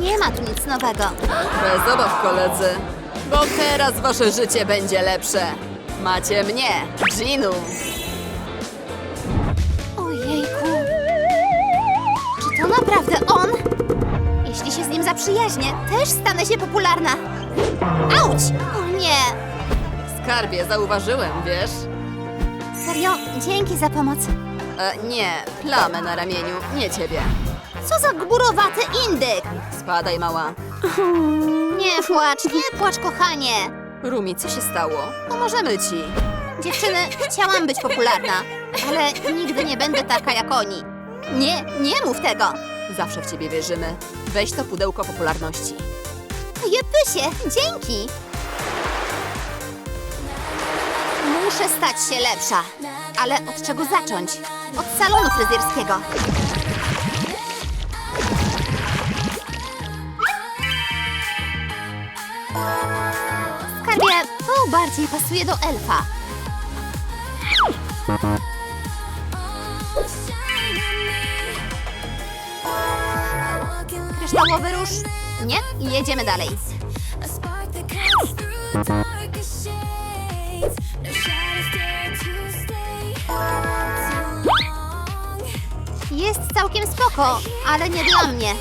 Nie ma tu nic nowego. Bez obaw, koledzy. Bo teraz wasze życie będzie lepsze. Macie mnie, Ginu. Ojejku. Czy to naprawdę on? Jeśli się z nim zaprzyjaźnię, też stanę się popularna. Auć! O nie! Skarbie, zauważyłem, wiesz? Serio, dzięki za pomoc. E, nie, plamę na ramieniu, nie ciebie. Co za gburowaty indyk! Spadaj, mała. Nie płacz, nie płacz, kochanie! Rumi, co się stało? Pomożemy ci. Dziewczyny, chciałam być popularna, ale nigdy nie będę taka jak oni. Nie, nie mów tego! Zawsze w ciebie wierzymy. Weź to pudełko popularności. Jepysie, dzięki! Muszę stać się lepsza. Ale od czego zacząć? Od salonu fryzjerskiego. Skarbie, to bardziej pasuje do elfa. Kryształowy róż? Nie? Jedziemy dalej. Jest całkiem spoko, ale nie dla mnie.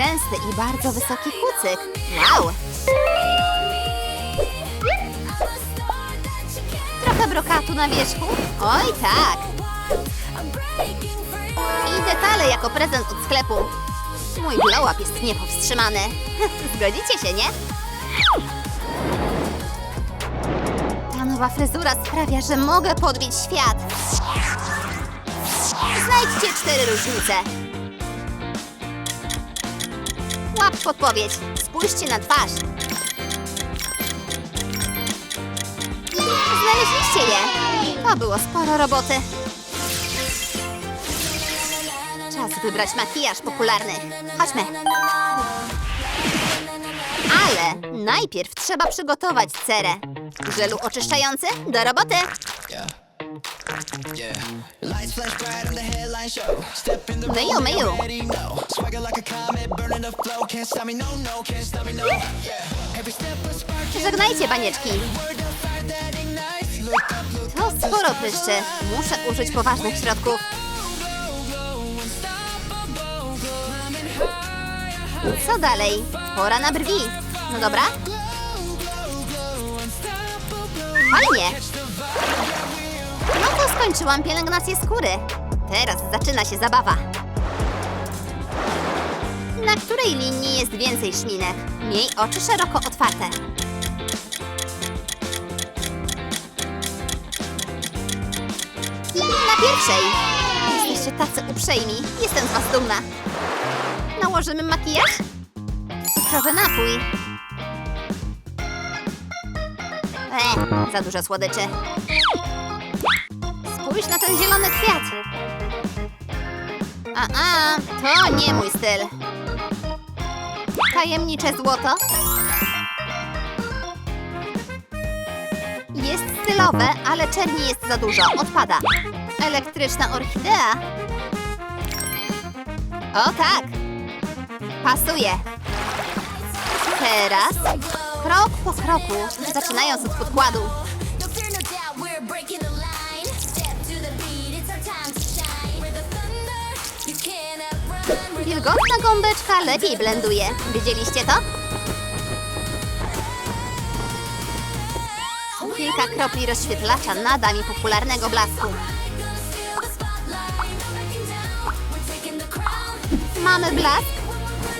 Gęsty i bardzo wysoki kucyk. Wow! Trochę brokatu na wierzchu? Oj tak! I detale jako prezent od sklepu. Mój glow-up jest niepowstrzymany. Zgodzicie się, nie? Ta nowa fryzura sprawia, że mogę podbić świat. Znajdźcie cztery różnice. Łap podpowiedź. Spójrzcie na twarz. Znaleźliście je. To było sporo roboty. Czas wybrać makijaż popularny. Chodźmy. Ale najpierw trzeba przygotować cerę. Żelu oczyszczający do roboty. Myju, myju. no, no, no. Żegnajcie look To sporo pryszczy. Muszę użyć poważnych środków. Co dalej? Pora na brwi. No dobra. Fajnie. Skończyłam pielęgnację skóry. Teraz zaczyna się zabawa. Na której linii jest więcej szminek? Miej oczy szeroko otwarte. Na pierwszej. Jesteście tacy uprzejmi. Jestem z was dumna. Nałożymy makijaż? Cukrowy napój. E, za dużo słodyczy. Na ten zielony kwiat. A, a, to nie mój styl. Tajemnicze złoto. Jest stylowe, ale czerni jest za dużo. Odpada. Elektryczna orchidea. O tak. Pasuje. Teraz krok po kroku, zaczynając od podkładu. Wilgotna gąbeczka lepiej blenduje. Widzieliście to? Kilka kropli rozświetlacza nada mi popularnego blasku. Mamy blask?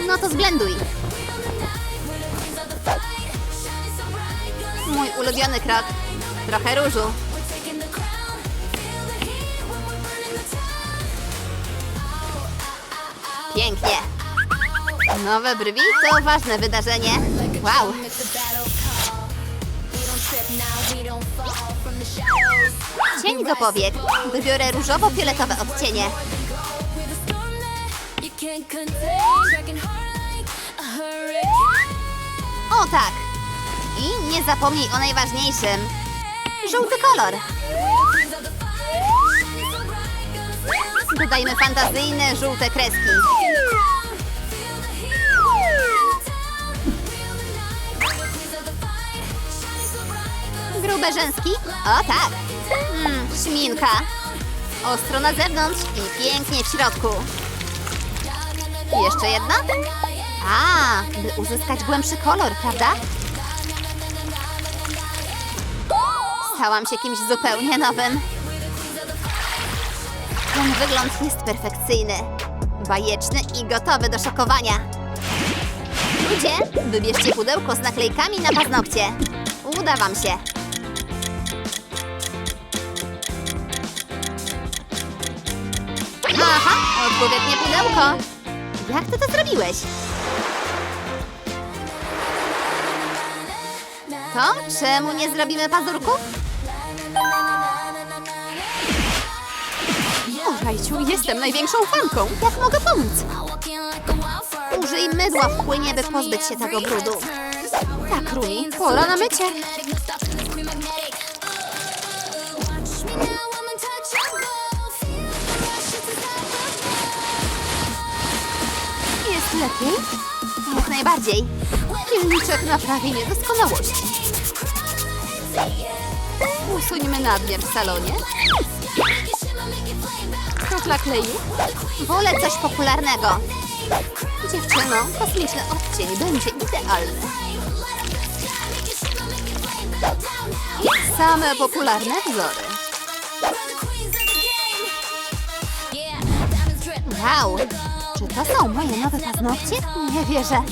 No to zblenduj. Mój ulubiony krok. Trochę różu. Pięknie. Nowe brwi to ważne wydarzenie. Wow. Cień do powiek. Wybiorę różowo-fioletowe odcienie. O tak. I nie zapomnij o najważniejszym. Żółty kolor. Dodajmy fantazyjne, żółte kreski. Grube rzęski? O tak. Mm, śminka. Ostro na zewnątrz i pięknie w środku. Jeszcze jedna? A, by uzyskać głębszy kolor, prawda? Stałam się kimś zupełnie nowym. Ten wygląd jest perfekcyjny. Bajeczny i gotowy do szokowania. Ludzie, wybierzcie pudełko z naklejkami na paznokcie. Uda wam się. Aha, odpowiednie pudełko. Jak ty to zrobiłeś? To czemu nie zrobimy pazurków? O, Rajciu, jestem największą fanką. Jak mogę pomóc? Użyj mydła w płynie, by pozbyć się tego brudu. Tak, Rumi, pora na mycie. Jest lepiej? Jak najbardziej. Pilniczek naprawi niedoskonałość. Usuńmy nadmiar w salonie. Kropla kleju. Wolę coś popularnego. Dziewczyno, kosmiczny odcień będzie idealny. Same popularne wzory. Wow! Czy to są moje nowe paznokcie? Nie wierzę.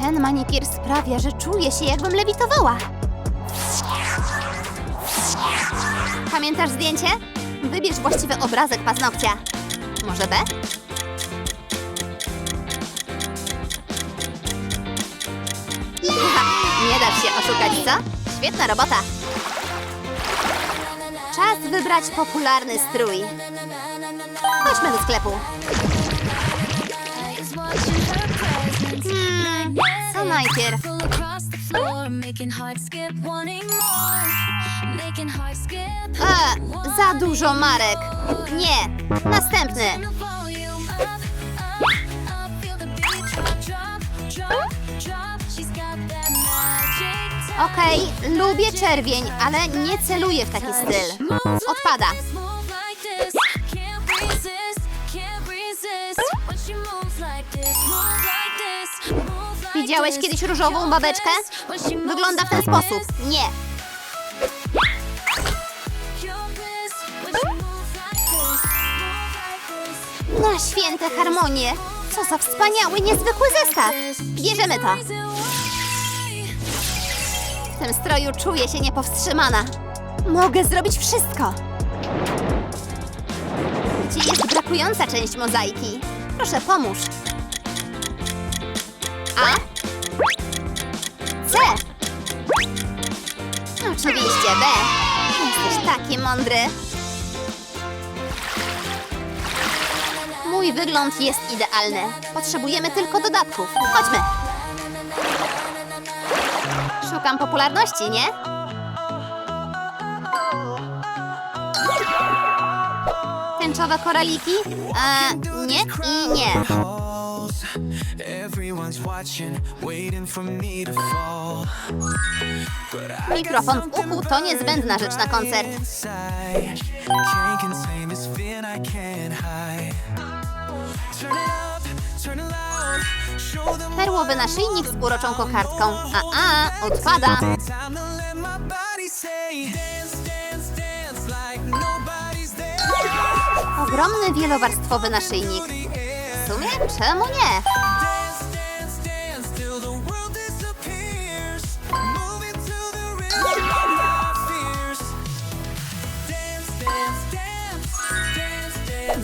Ten manikier sprawia, że czuję się jakbym lewitowała. Pamiętasz zdjęcie? Wybierz właściwy obrazek paznokcia. Może B? Nie dasz się oszukać, co? Świetna robota. Czas wybrać popularny strój. Chodźmy do sklepu. Hmm, co najpierw? E, za dużo marek. Nie. Następny. Okej, lubię czerwień, ale nie celuję w taki styl. Odpada. Widziałeś kiedyś różową babeczkę? Wygląda w ten sposób. Nie. Na święte harmonie. Co za wspaniały, niezwykły zestaw. Bierzemy to. W tym stroju czuję się niepowstrzymana. Mogę zrobić wszystko. Gdzie jest brakująca część mozaiki? Proszę, pomóż. A? C. Oczywiście B. Jesteś taki mądry. Mój wygląd jest idealny. Potrzebujemy tylko dodatków. Chodźmy. Szukam popularności, nie? Tęczowe koraliki? E, nie i nie. Everyone's watching, waiting for me to fall. But I Mikrofon w uchu to niezbędna rzecz na koncert. inside can't contain this feeling I can't hide. Turn it up, turn it loud. Show them Perłowy naszyjnik z uroczą kokardką. A, a, odpada. time to let my body say dance, dance, dance like nobody's there. Ogromny wielowarstwowy naszyjnik. W sumie, czemu nie?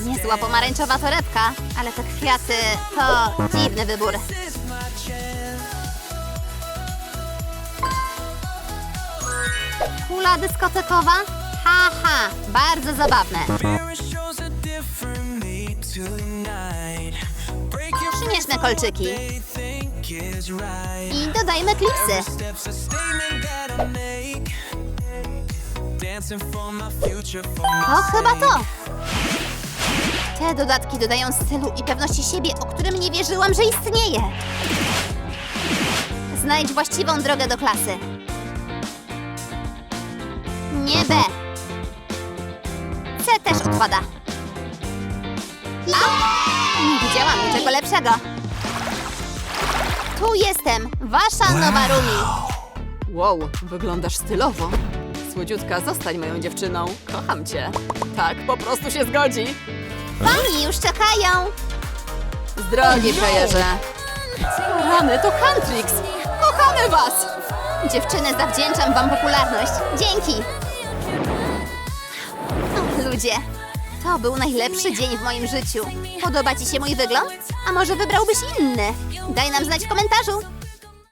Niezła pomarańczowa torebka, ale te kwiaty to dziwny wybór. Kula dyskotekowa? Haha, bardzo zabawne. Śmieszne kolczyki. I dodajmy klipsy. To chyba to. Te dodatki dodają stylu i pewności siebie, o którym nie wierzyłam, że istnieje. Znajdź właściwą drogę do klasy. Nie B. C też odpada. Tu jestem, wasza nowa Rumi. Wow, wyglądasz stylowo. Słodziutka, zostań moją dziewczyną. Kocham cię. Tak, po prostu się zgodzi. Pani już czekają. Z drogi, frajerze. Rany, to Huntrix. Kochamy was! Dziewczyny, zawdzięczam wam popularność. Dzięki! Ludzie, to był najlepszy dzień w moim życiu. Podoba ci się mój wygląd? A może wybrałbyś inny? Daj nam znać w komentarzu.